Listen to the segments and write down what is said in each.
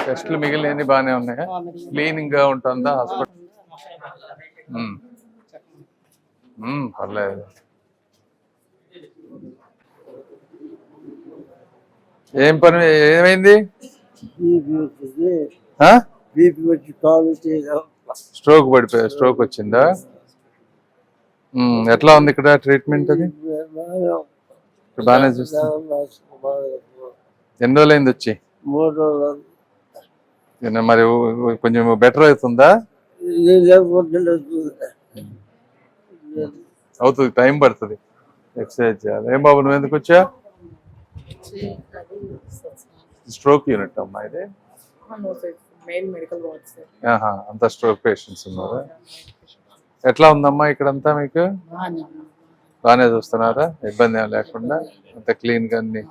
టెస్ట్లు మిగిలినవి బాగానే ఉన్నాయా? క్లీనింగ్గా ఉంటుందా? హాస్పిటల్ ఉమ్. ఉమ్, పర్లేదు. ఏం పని? ఏమైంది? స్ట్రోక్ పడిపోయా? స్ట్రోక్ వచ్చిందా? ఎట్లా ఉంది ఇక్కడ ట్రీట్మెంట్ అది? బాగానే ఎన్ని రోజులైంది వచ్చి? మూడు రోజులు నిన్న మరి కొంచెం బెటర్ అవుతుందా. అవుతుంది టైం పడుతుంది. ఎక్సర్సైజ్ చేయాలి. ఏం బాబు నువ్వు ఎందుకు వచ్చా? స్ట్రోక్ యూనిట్ అమ్మా ఇది. అంతా స్ట్రోక్ పేషెంట్స్ ఉన్నారు? ఎట్లా ఉందమ్మా ఇక్కడంతా మీకు? బాగానే చూస్తున్నారా? ఇబ్బంది ఏం లేకుండా అంత క్లీన్గా అన్ని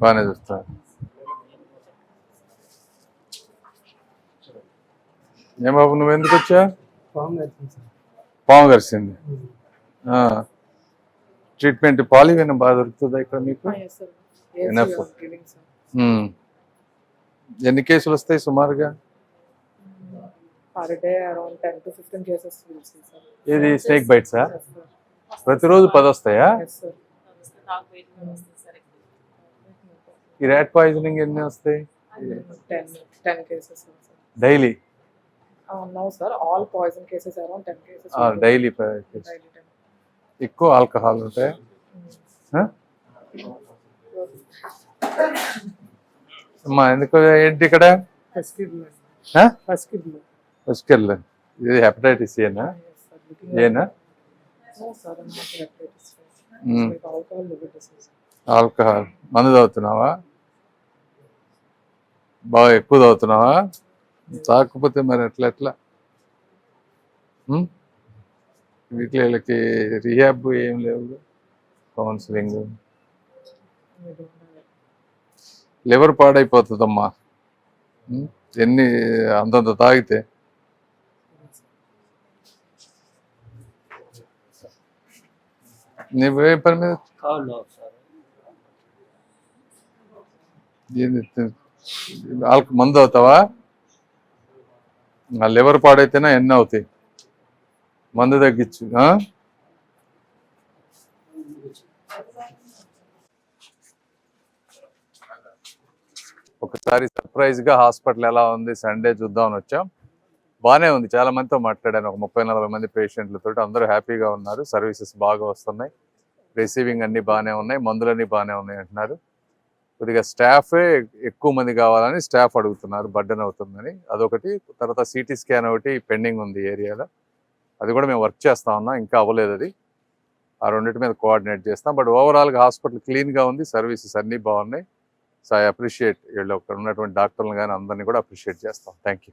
బాగానే చూస్తున్నారు. ఏం బాబు నువ్వు ఎందుకు వచ్చా పాము కరిసింది ట్రీట్మెంట్ పాలివీన్ బాగా దొరుకుతుందా ఇక్కడ మీకు? Yes sir Enough. Giving sir um. ఎన్ని కేసులు వస్తాయి సుమారుగా? Per day around ten to fifteen cases ఇది స్నేక్ బైట్సా ప్రతిరోజు పది వస్తాయా? ఎస్ సార్ ఈ ర్యాట్ పాయిజనింగ్ ఎన్ని వస్తాయి? Ten cases daily no sir all poison cases around ten cases daily ఎక్కువ ఆల్కహాల్ ఉంటాయి అమ్మా ఎందుకు ఏంటి ఇక్కడ? ఫస్ట్ కిడ్ ఆ? ఫస్ట్ కిడ్ ఫస్ట్ ఇది హెపటైటిస్ ఏనా ఏనా. ఆల్కహాల్. మందు తాగుతున్నావా? బాగా ఎక్కువ తాగుతున్నావా? తాకపోతే మరి ఎట్లా ఎట్లా? ఉం? వీటికి రిహాబ్ ఏం లేవు. కౌన్సిలింగ్. లివర్ పాడైపోతుందమ్మా? ఎన్ని అంతంత తాగితే నువ్వు పని మీద ఆల్క మందు అవుతావా ఆ లివర్ పాడైతేనే ఎన్ని అవుతాయి మందు తగ్గించు ఆ? ఒకసారి సర్ప్రైజ్గా హాస్పిటల్ ఎలా ఉంది? సండే చూద్దామని వచ్చాం. బాగానే ఉంది. చాలా మందితో మాట్లాడాను. ఒక ముప్పై నలభై మంది పేషెంట్లతో అందరూ హ్యాపీగా ఉన్నారు. సర్వీసెస్ బాగా వస్తున్నాయి. రిసీవింగ్ అన్నీ బాగానే ఉన్నాయి. మందులన్నీ బాగానే ఉన్నాయి అంటున్నారు. కొద్దిగా స్టాఫే ఎక్కువ మంది కావాలని స్టాఫ్ అడుగుతున్నారు. బర్డన్ అవుతుందని. అదొకటి. తర్వాత సిటీ స్కాన్ ఒకటి పెండింగ్ ఉంది ఏరియాలో. అది కూడా మేము వర్క్ చేస్తా ఉన్నాం. ఇంకా అవ్వలేదు అది. ఆ రెండింటి మీద కోఆర్డినేట్ చేస్తాం. బట్ ఓవరాల్గా హాస్పిటల్ క్లీన్గా ఉంది. సర్వీసెస్ అన్నీ బాగున్నాయి. సో ఐ అప్రిషియేట్ వీళ్ళు అక్కడ ఉన్నటువంటి డాక్టర్లు కానీ అందరినీ కూడా అప్రిషియేట్ చేస్తాం. Thank you